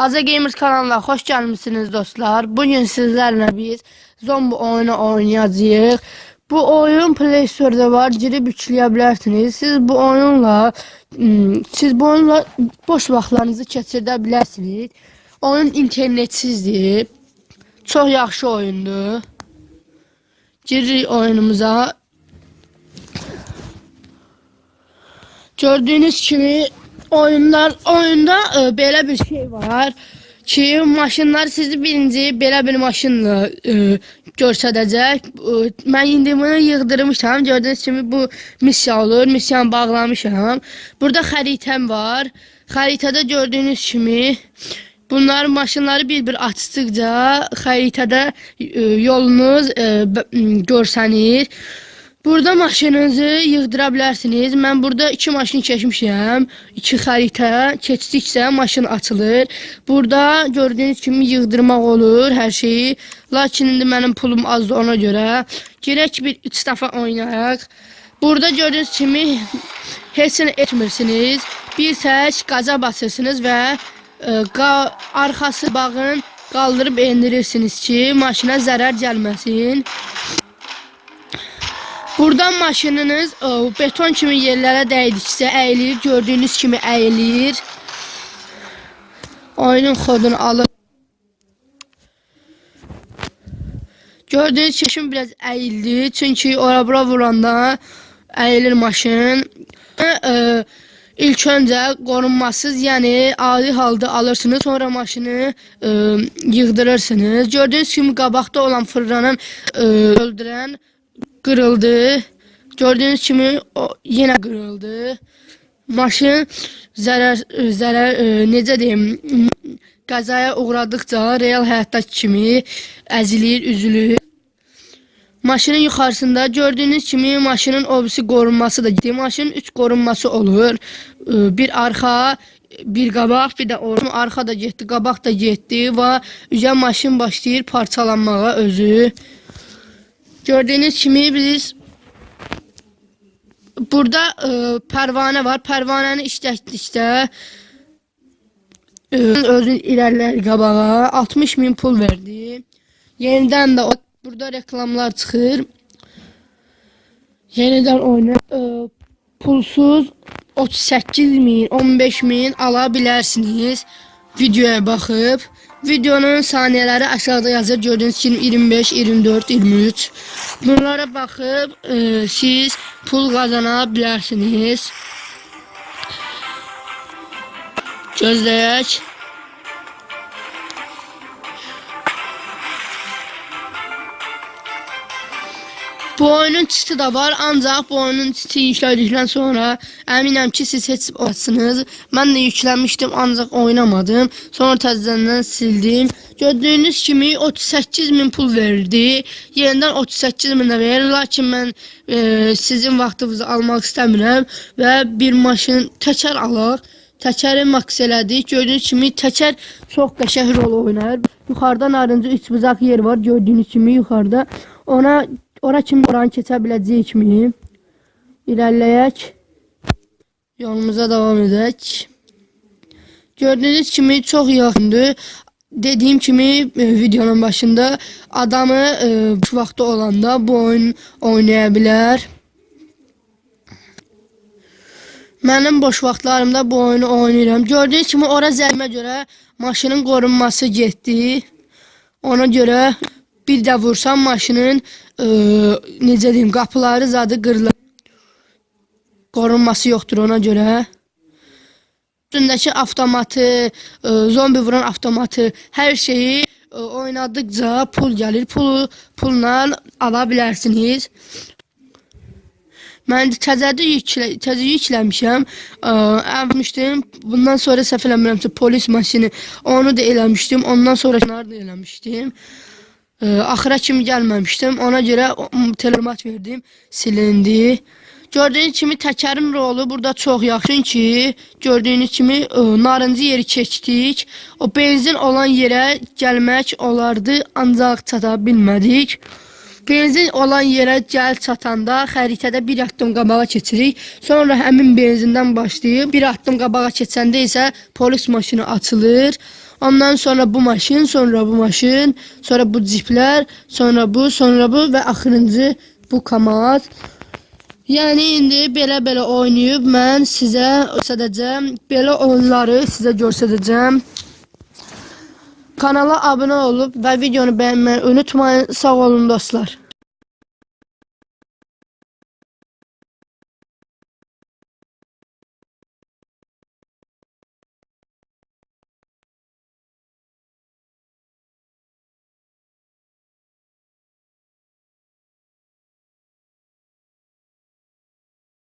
Aza Gamers kanalına hoş gelmişsiniz dostlar. Bugün sizlerle biz zombi oyunu oynayacağız. Bu oyun Play Store'da var. Girip yükleyebilirsiniz. Siz bu oyunla hmm, siz bu oyunla boş vaxtlarınızı keçirdə bilərsiniz. Oyun internetsizdir. Çox yaxşı oyundur. Giririk oyunumuza. Gördüğünüz kimi oyunlar oyunda e, belə bir şey var ki maşınlar sizi birinci belə bir maşınla e, göstərəcək. E, mən indi bunu yığdırmışam. Gördüyünüz kimi bu missiya olur. Missiyanı bağlamışam. Burada xəritəm var. Xəritədə gördüyünüz kimi Bunlar maşınları bir-bir açdıqca xəritədə e, yolunuz e, görsənir. Burada maşınınızı yığdıra bilərsiniz. Mən burada iki maşın çəkmişəm. İki xəritə keçdikcə maşın açılır. Burada gördüyünüz kimi yığdırmaq olur hər şeyi. Lakin indi mənim pulum azdır ona görə. Gerək bir 3 dəfə oynayaq. Burada gördüyünüz kimi heç etmirsiniz. Bir tək qaza basırsınız və e, qa arxası bağın qaldırıb endirirsiniz ki, maşına zərər gəlməsin. Buradan maşınınız e, beton kimi yerlərə dəydikcə əyilir. Gördüyünüz kimi əyilir. Oyunun kodunu alır. Gördüyünüz kimi biraz əyildi. Çünki ora bura vuranda əyilir maşın. E, ilk öncə qorunmasız, yəni adi halda alırsınız, sonra maşını e, yığdırırsınız. Gördüyünüz kimi qabaqda olan fırlanan e, öldürən kırıldı. Gördüğünüz kimi o yine kırıldı. Maşın zarar zarar e, necə deyim qəzaya uğradıkça real həyatdakı kimi əzilir, üzülür. Maşının yuxarısında gördüğünüz kimi maşının obisi qorunması da. Maşının 3 qorunması olur. E, Bir arxa, bir qabaq, bir də orta arxa da getdi, qabaq da getdi və üzə maşın başlayır parçalanmağa özü. Gördüğünüz kimi biz burada e, pervane var. Pervaneni işlətdikdə e, özün irələr qabağa 60 min pul verdi. Yenidən də o, burada reklamlar çıxır. Yenidən oyna e, pulsuz 38 min, 15 min ala bilərsiniz. Videoya baxıb. Videonun saniyələri aşağıda yazır. Gördüyünüz kimi 25, 24, 23. Bunlara baxıb e, siz pul qazana bilərsiniz. Gözləyək. Bu oyunun çiti de var ancak bu oyunun çiti yükledikten sonra eminim ki siz seçip alırsınız. Ben de yüklenmiştim ancak oynamadım. Sonra təzədən sildim. Gördüğünüz kimi 38 min pul verdi. Yeniden 38 min də verir. Lakin ben e, sizin vaxtınızı almak istəmirəm və bir maşın təkər alaq. Təkəri maks elədik. Gördüyünüz kimi təkər çox qəşəng rol oynayır. Yuxarıda narıncı üç buzaq yer var. Gördüyünüz kimi yuxarıda. Ona ora kimi oranı keçə biləcəyik mi? İlerləyək. Yolumuza devam edək. Gördüğünüz kimi çok yaxındır. Dediğim kimi e, videonun başında adamı e, vaxtı olanda bu oyun oynaya bilər. Mənim boş vaxtlarımda bu oyunu oynayıram. Gördüyünüz kimi ora zəlimə görə maşının qorunması getdi. Ona görə bir də vursam maşının e, necə deyim qapıları zadı qırılır. Qorunması yoxdur ona görə. Üstündəki avtomatı, e, zombi vuran avtomatı, hər şeyi e, oynadıkca pul gəlir. Pulu pulla ala bilərsiniz. Mən təzədə yüklə, təzə yükləmişəm. Ə, Almışdım. Bundan sonra səhv eləmirəmsə polis maşını onu da eləmişdim. Ondan sonra da eləmişdim. Ə, axıra kimi gəlməmişdim. Ona görə telemat verdim. Silindi. Gördüyünüz kimi təkərin rolu burada çox yaxşı ki, gördüyünüz kimi ə, narıncı yeri keçdik. O benzin olan yerə gəlmək olardı, ancaq çata bilmədik. Benzin olan yerə gəl çatanda xəritədə bir addım qabağa keçirik. Sonra həmin benzindən başlayıb bir addım qabağa keçəndə isə polis maşını açılır. Ondan sonra bu maşın, sonra bu maşın, sonra bu ciplər, sonra bu, sonra bu və axırıncı bu kamaz. Yəni indi belə-belə oynayıb mən sizə göstərəcəm. Belə oyunları sizə göstərəcəm. Kanala abunə olub və videonu bəyənməyi unutmayın. Sağ olun dostlar.